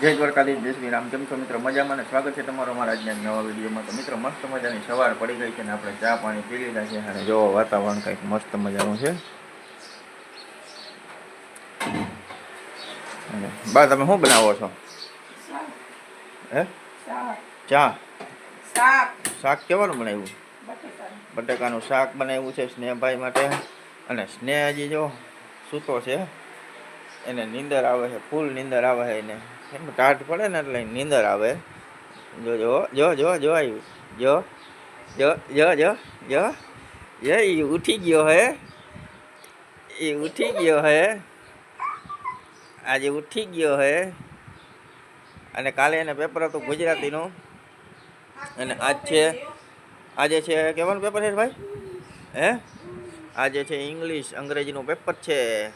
જય દ્વારકાધીશ, જય શ્રી રામ. કેમ છો મિત્રો? મજામાં અને સ્વાગત છે તમારો અમારા આજના નવા વિડીયોમાં. તો મિત્રો, મસ્ત મજાની સવાર પડી ગઈ છે ને આપણે ચા પાણી પી લીધા છે અને જો વાતાવરણ કંઈક મસ્ત મજાનું છે. બા, તમે શું બનાવો છો? હે? ચા? શાક કેવાનું બનાવ્યું? બટેકાનું શાક બનાવ્યું છે સ્નેહભાઈ માટે. અને સ્નેહ હજી જો સૂતો છે. એને નીંદર આવે છે, ફૂલ નીંદર આવે છે એને. એમ ટાટ પડે ને એટલે નીંદર આવે. જો જો જો જો જો આવ્યું જો જો જો જો જો એ ઉઠી ગયો હે. એ ઉઠી ગયો હે. આજે ઉઠી ગયો હે. અને કાલે એને પેપર હતું ગુજરાતીનું. અને આજ છે, આજે છે, કેવાનું પેપર છે ભાઈ? હે? આજે છે ઇંગ્લિશ અંગ્રેજીનું પેપર છે.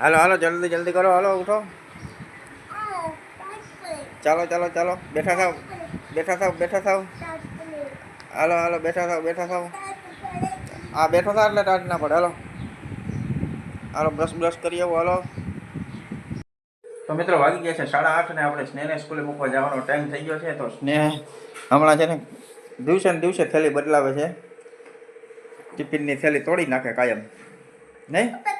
હાલો હાલો, જલ્દી જલ્દી કરો. હાલો, ઉઠો. ચાલો ચાલો ચાલો. બેઠા થાવ. બેઠા થાવ બેઠા થાવ. હાલો હાલો, બેઠા થાવ બેઠા થાવ. આ બેઠો થાવ એટલે ટાટ ના પડે. હાલો. હાલો બ્રશ બ્રશ કરી આવો. હાલો. તો મિત્રો, વાગી ગયા છે સાડા આઠ ને આપણે સ્નેહને સ્કૂલે મૂકવા જવાનો ટાઈમ થઈ ગયો છે. તો સ્નેહ હમણાં છે ને દિવસે ને દિવસે થેલી બદલાવે છે. ટિફિનની થેલી તોડી નાખે કાયમ. નહીં?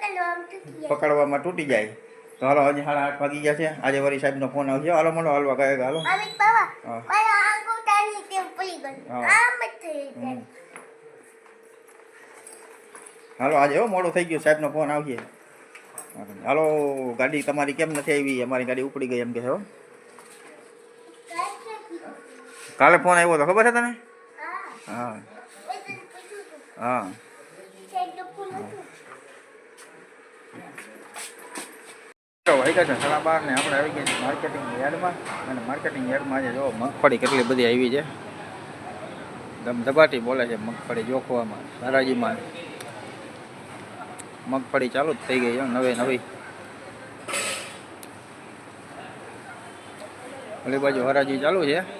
પકડવામાં તૂટી જાય. તો હાલો હજી સાડા આઠ વાગી ગયા છે. આજે વળી સાહેબનો ફોન આવશે. હાલો મળો હાલવા ગયા હાલો. હાલો આજે હો મોડું થઈ ગયું. સાહેબનો ફોન આવશે. હાલો ગાડી તમારી કેમ નથી આવી? અમારી ગાડી ઉપડી ગઈ એમ કે છે હો. કાલે ફોન આવ્યો તો ખબર છે તને? હા. હા. વાગ્યા સાડા બાર ને આપણે આવી ગયા માર્કેટિંગ યાર્ડમાં. અને માર્કેટિંગ યાર્ડમાં આજે જો મગફળી કેટલી બધી આવી છે. ધમધબાટી બોલે છે મગફળી જોખવામાં હરાજીમાં મગફળી ચાલુ જ થઈ ગઈ છે, નવે નવી. ઓલી બાજુ હરાજી ચાલુ છે.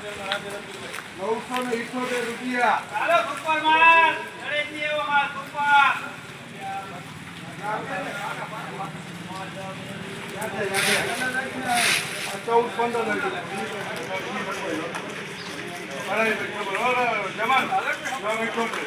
નવસો ને ઇઠોતેર રૂપિયા. ચૌદ પંદર જમાન નવ ઇઠોતેર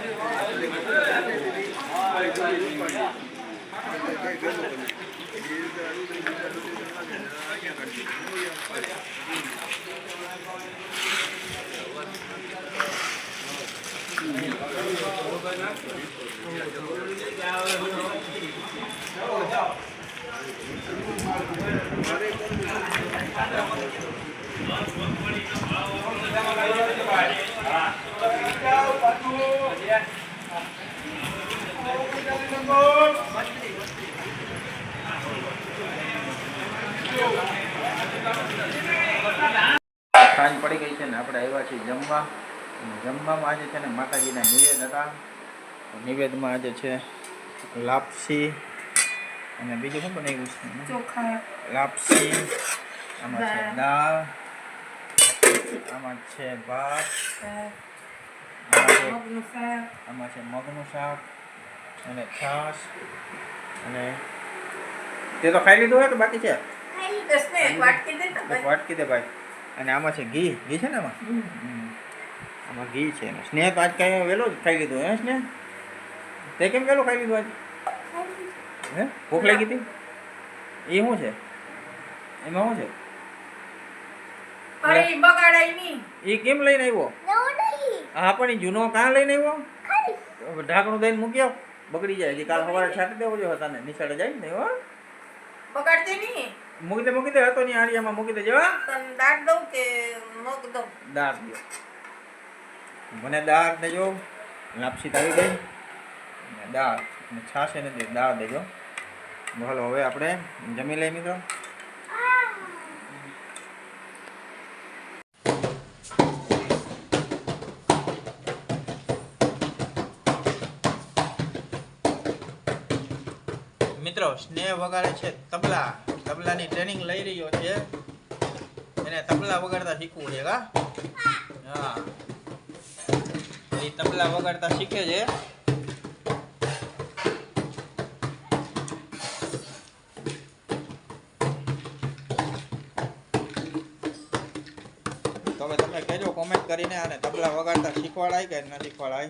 સાંજ પડી ગઈ છે ને આપણે આવ્યા છીએ જમવા. જમવામાં આજે છે ને માતાજીના નિવેદ હતા. નિવેદમાં આજે છે લાપસી અને બીજું શું બનાવ્યું છે? ચોખા. લાપસી આમાં છે દાળ આમાં છે ભાત આમાં છે મગનું શાક અને છાશ અને તે તો ખાઈ લીધું હોય કે બાકી છે વાટકી દે ભાઈ. અને આમાં છે ઘી ઘી છે ને આમાં. આમાં ઘી છે ને સ્નેહ આજ કાંઈ વહેલો જ ખાઈ લીધું હે સ્નેહ તે કેમ વહેલો ખાઈ લીધું આજ હે ભૂખ લાગી હતી એ શું છે એમાં શું છે? અરે ઈ બગાડાય નહીં. એ કેમ લઈને આવ્યો? હા પણ ઈ જૂનો કાં લઈને આવ્યો? ઢાંકણું દઈને મૂક્યો બગડી જાય હજી કાલ સવારે છાંટી દેવો જોઈએ ને નિશાળે જાય ને હો. બગાડતી નહીં. મૂકી દે મૂકી દે હતો ની આડિયામાં મૂકી દે જવા તને દાળ દઉં કે મોક દઉં? દાળ દો. મને દાળ દેજો. લાપસી તાવી આવી ગઈ દાળ અને છાશ એને દાળ દેજો. હાલો હવે આપણે જમી લઈએ મિત્રો. મિત્રો, સ્નેહ વગાડે છે તબલા. તબલાની ટ્રેનિંગ લઈ રહ્યો છે. એને તબલા વગાડતા શીખવું છે, હા? એ તબલા વગાડતા શીખે છે. તો તમે કહેજો કોમેન્ટ કરીને આને તબલા વગાડતા શીખવાડાય કે ન શીખવાડાય?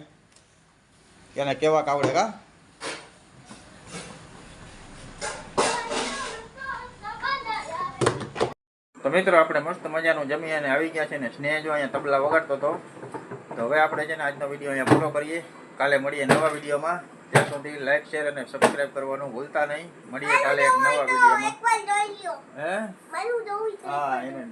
એને કેવાક આવડે કા તો મિત્રો આપણે મસ્ત મજાનું જમી અને આવી ગયા છે ને સ્નેહ જો અહીંયા તબલા વગાડતો હતો. તો હવે આપણે છે ને આજનો વીડિયો અહીંયા પૂરો કરીએ. કાલે મળીએ નવા વિડીયોમાં. ત્યાં સુધી લાઈક શેર અને સબસ્ક્રાઈબ કરવાનું ભૂલતા નહીં. મળીએ કાલે એક નવા વિડીયોમાં. હે? હા એને.